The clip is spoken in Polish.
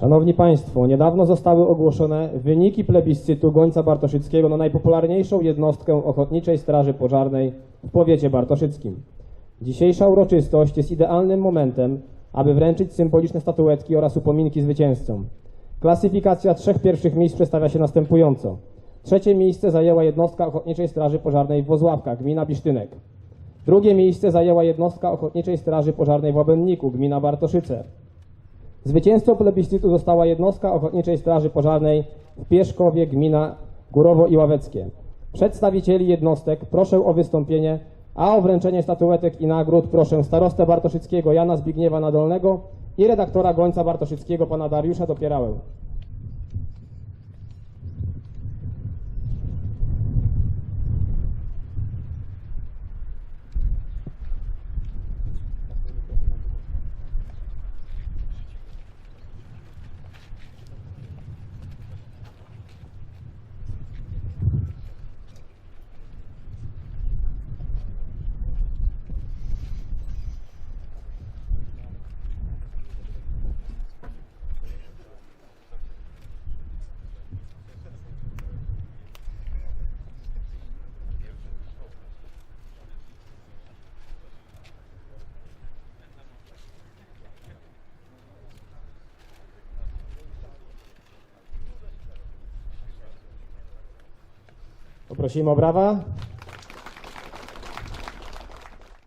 Szanowni Państwo, niedawno zostały ogłoszone wyniki plebiscytu Gońca Bartoszyckiego na najpopularniejszą jednostkę Ochotniczej Straży Pożarnej w powiecie bartoszyckim. Dzisiejsza uroczystość jest idealnym momentem, aby wręczyć symboliczne statuetki oraz upominki zwycięzcom. Klasyfikacja trzech pierwszych miejsc przedstawia się następująco. Trzecie miejsce zajęła jednostka Ochotniczej Straży Pożarnej w Wozławkach, gmina Bisztynek. Drugie miejsce zajęła jednostka Ochotniczej Straży Pożarnej w Obenniku, gmina Bartoszyce. Zwycięzcą plebiscytu została jednostka Ochotniczej Straży Pożarnej w Pieszkowie, gmina Górowo i Ławeckie. Przedstawicieli jednostek proszę o wystąpienie, a o wręczenie statuetek i nagród proszę starostę Bartoszyckiego Jana Zbigniewa Nadolnego i redaktora Gońca Bartoszyckiego pana Dariusza Dopierałę. Poprosimy o brawa.